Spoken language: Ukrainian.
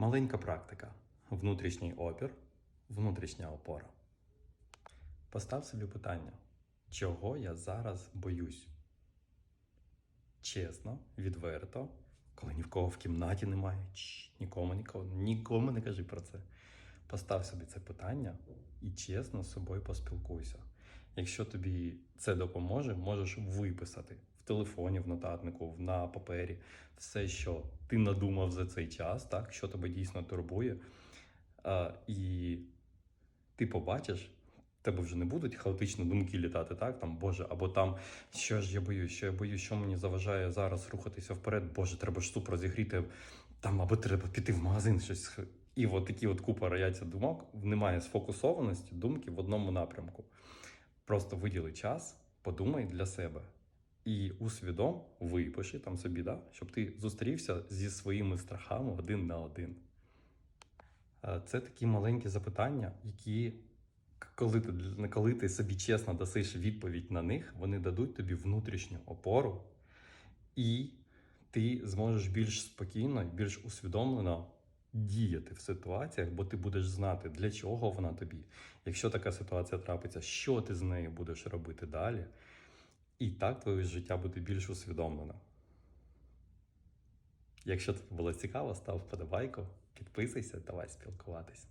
Маленька практика. Внутрішній опір, внутрішня опора. Постав собі питання, чого я зараз боюсь? Чесно, відверто, коли ні в кого в кімнаті немає, Чш, нікому, нікому, нікому не кажи про це. Постав собі це питання і чесно з собою поспілкуйся. Якщо тобі це допоможе, можеш виписати в телефоні, в нотатнику, на папері все, що ти надумав за цей час, так, що тебе дійсно турбує. А, і ти побачиш, тебе вже не будуть хаотично думки літати, так? Там, Боже, або там, що ж я боюсь, що я боюсь, що мені заважає зараз рухатися вперед, Боже, треба ж суп розігріти, там, або треба піти в магазин щось. І от такі от купа рояться думок, немає сфокусованості думки в одному напрямку. Просто виділи час, подумай для себе. І усвідом випиши там собі, да, щоб ти зустрівся зі своїми страхами один на один. Е, Це такі маленькі запитання, які, коли ти, коли ти собі чесно дасиш відповідь на них, вони дадуть тобі внутрішню опору, і ти зможеш більш спокійно більш усвідомлено діяти в ситуаціях, бо ти будеш знати, для чого вона тобі. Якщо така ситуація трапиться, що ти з нею будеш робити далі. І так твоє життя буде більш усвідомлено. Якщо тобі було цікаво, став вподобайку, підписуйся, давай спілкуватись.